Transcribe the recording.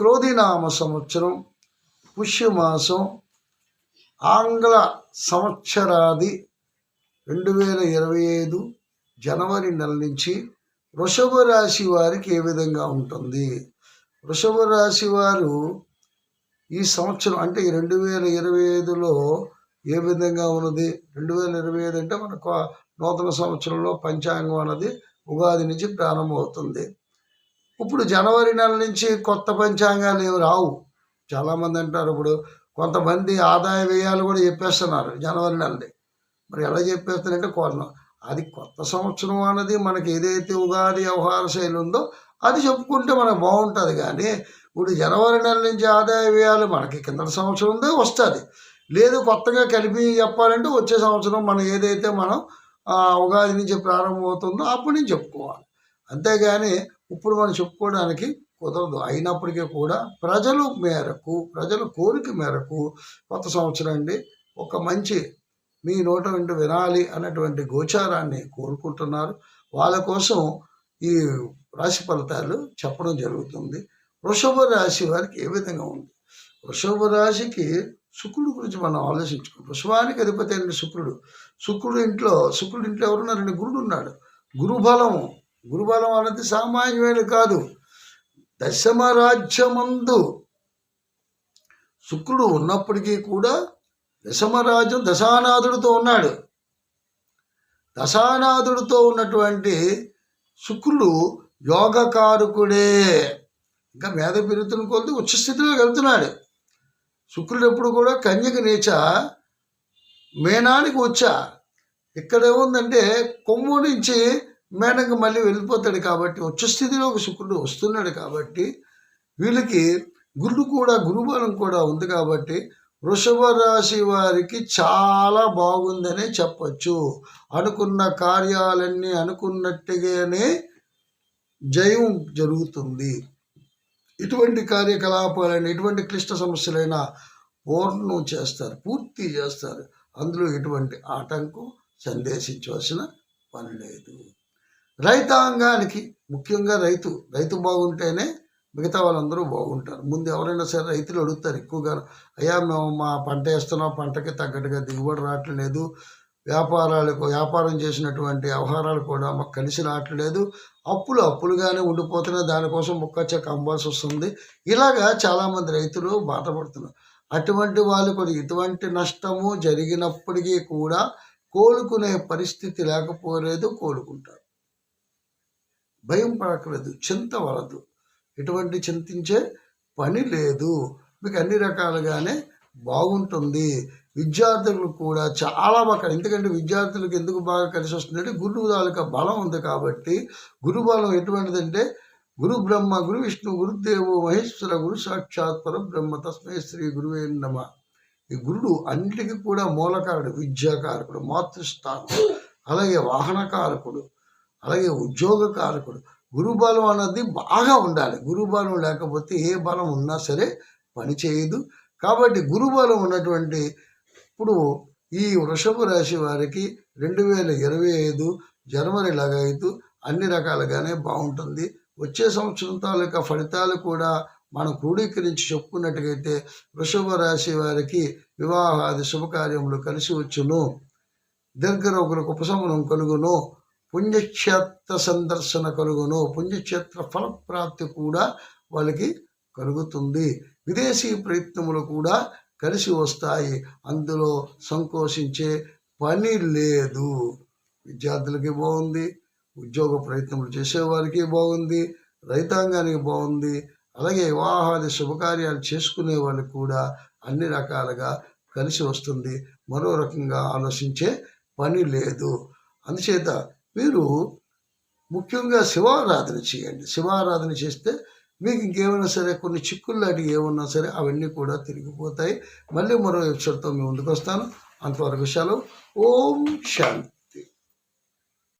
క్రోధినామ సంవత్సరం పుష్యమాసం ఆంగ్ల సంవత్సరాది రెండు వేల ఇరవై ఐదు జనవరి నెల నుంచి వృషభ రాశి వారికి ఏ విధంగా ఉంటుంది? వృషభ రాశి వారు ఈ సంవత్సరం అంటే రెండు వేల ఇరవై ఐదులో ఏ విధంగా ఉన్నది? రెండు వేల ఇరవై ఐదు అంటే మనకు నూతన సంవత్సరంలో పంచాంగం అన్నది ఉగాది నుంచి ప్రారంభమవుతుంది. ఇప్పుడు జనవరి నెల నుంచి కొత్త పంచాంగాలు ఏమి రావు. చాలామంది అంటారు ఇప్పుడు కొంతమంది ఆదాయ వ్యయాలు కూడా చెప్పేస్తున్నారు జనవరి నెలది. మరి ఎలా చెప్పేస్తారంటే కొన్న అది కొత్త సంవత్సరం అన్నది మనకి ఏదైతే ఉగాది వ్యవహార శైలి ఉందో అది చెప్పుకుంటే మనకు బాగుంటుంది కానీ ఇప్పుడు జనవరి నెల నుంచి ఆదాయ వ్యయాలు మనకి కింద సంవత్సరం ఉందో వస్తుంది. లేదు కొత్తగా కలిపి చెప్పాలంటే వచ్చే సంవత్సరం మనం ఏదైతే మనం ఉగాది నుంచి ప్రారంభమవుతుందో అప్పటి నుంచి చెప్పుకోవాలి. అంతేగాని ఇప్పుడు మనం చెప్పుకోవడానికి కుదరదు. అయినప్పటికీ కూడా ప్రజలు మేరకు ప్రజల కోరిక మేరకు కొత్త సంవత్సరం అండి. ఒక మంచి మీ నోట వెంట వినాలి అన్నటువంటి గోచారాన్ని కోరుకుంటున్నారు. వాళ్ళ కోసం ఈ రాశి ఫలితాలు చెప్పడం జరుగుతుంది. వృషభ రాశి వారికి ఏ విధంగా ఉంది? వృషభ రాశికి శుక్రుడు గురించి మనం ఆలోచించుకోం వృషభానికి అధిపతి అయిన శుక్రుడు. శుక్రుడు ఇంట్లో శుక్రుడు ఇంట్లో ఎవరున్నారండి? గురుడు ఉన్నాడు. గురుబలం గురుబలం అన్నది సామాన్యమైన కాదు. దశమరాజ్యమందు శుక్రుడు ఉన్నప్పటికీ కూడా దశమరాజ్యం దశానాథుడితో ఉన్నాడు. దశానాథుడితో ఉన్నటువంటి శుక్రుడు యోగకారకుడే. ఇంకా మేధ పెరుగుతున్న కొద్ది ఉచ్చస్థితిలోకి వెళ్తున్నాడు. శుక్రుడు ఎప్పుడు కూడా కన్యకి నీచ మేనానికి వచ్చా ఇక్కడ ఏముందంటే కొమ్ము నుంచి మేనకు మళ్ళీ వెళ్ళిపోతాడు కాబట్టి ఉచ్చ స్థితిలోకి శుక్రుడు వస్తున్నాడు కాబట్టి వీళ్ళకి గురుడు కూడా గురుబలం కూడా ఉంది కాబట్టి వృషభ రాశి వారికి చాలా బాగుందనే చెప్పచ్చు. అనుకున్న కార్యాలన్నీ అనుకున్నట్టుగానే జయం జరుగుతుంది. ఇటువంటి కార్యకలాపాలైన ఎటువంటి క్లిష్ట సమస్యలైనా పూర్ణం చేస్తారు పూర్తి చేస్తారు. అందులో ఎటువంటి ఆటంకం సందేశించవలసిన పని లేదు. రైతాంగానికి ముఖ్యంగా రైతు రైతు బాగుంటేనే మిగతా వాళ్ళందరూ బాగుంటారు. ముందు ఎవరైనా సరే రైతులు అడుగుతారు ఎక్కువగా అయ్యా మేము మా పంట వేస్తున్నాం పంటకి తగ్గట్టుగా దిగుబడి రావట్లేదు. వ్యాపారాలకు వ్యాపారం చేసినటువంటి వ్యవహారాలు కూడా మాకు కలిసి రావట్లేదు. అప్పులు అప్పులుగానే ఉండిపోతున్నాయి. దానికోసం ముక్క చెక్క అమ్మాల్సి వస్తుంది. ఇలాగా చాలామంది రైతులు బాధపడుతున్నారు. అటువంటి వాళ్ళు కూడా ఇటువంటి నష్టము జరిగినప్పటికీ కూడా కోలుకునే పరిస్థితి లేకపోలేదు కోలుకుంటారు. భయం పడకలేదు చింత వలదు. ఎటువంటి చింతించే పని లేదు. మీకు అన్ని రకాలుగానే బాగుంటుంది. విద్యార్థులకు కూడా చాలా బాగా ఎందుకంటే విద్యార్థులకు ఎందుకు బాగా కలిసి వస్తుందంటే గురువు తాలూకా బలం ఉంది కాబట్టి గురు బలం ఎటువంటిదంటే గురు బ్రహ్మ గురు విష్ణు గురుదేవు మహేశ్వర గురు సాక్షాత్ పరబ్రహ్మ తస్మై శ్రీ గురువే నమ. ఈ గురుడు అన్నిటికీ కూడా మూలకారుడు విద్యాకారకుడు మాతృస్థానం. అలాగే వాహనకారకుడు. అలాగే ఉద్యోగకారకుడు గురుబలం అన్నది బాగా ఉండాలి. గురుబలం లేకపోతే ఏ బలం ఉన్నా సరే పనిచేయదు కాబట్టి గురుబలం ఉన్నటువంటి ఇప్పుడు ఈ వృషభ రాశి వారికి రెండు వేల ఇరవై ఐదు జనవరి లగైదు అన్ని రకాలుగానే బాగుంటుంది. వచ్చే సంవత్సరం తాలూకా ఫలితాలు కూడా మనం క్రోడీకరించి చెప్పుకున్నట్టుగైతే వృషభ రాశి వారికి వివాహాది శుభకార్యములు కలిసి వచ్చును. దీర్ఘరోగులకు ఉపశమనం కలుగును. పుణ్యక్షేత్ర సందర్శన కలుగును. పుణ్యక్షేత్ర ఫలప్రాప్తి కూడా వాళ్ళకి కలుగుతుంది. విదేశీ ప్రయత్నములు కూడా కలిసి వస్తాయి. అందులో సంకోచించే పని లేదు. విద్యార్థులకి బాగుంది. ఉద్యోగ ప్రయత్నములు చేసేవారికి బాగుంది. రైతాంగానికి బాగుంది. అలాగే వివాహాది శుభకార్యాలు చేసుకునే వాళ్ళకి కూడా అన్ని రకాలుగా కలిసి వస్తుంది. మరో రకంగా ఆలోచించే పని లేదు. అందుచేత మీరు ముఖ్యంగా శివారాధన చేయండి. శివారాధన చేస్తే మీకు ఇంకేమైనా సరే కొన్ని చిక్కులు లాంటివి ఏమన్నా సరే అవన్నీ కూడా తిరిగిపోతాయి. మళ్ళీ మరో ఎపిసోడ్తో మేము ముందుకు వస్తాను. అంతవరకు సెలవు. ఓం శాంతి.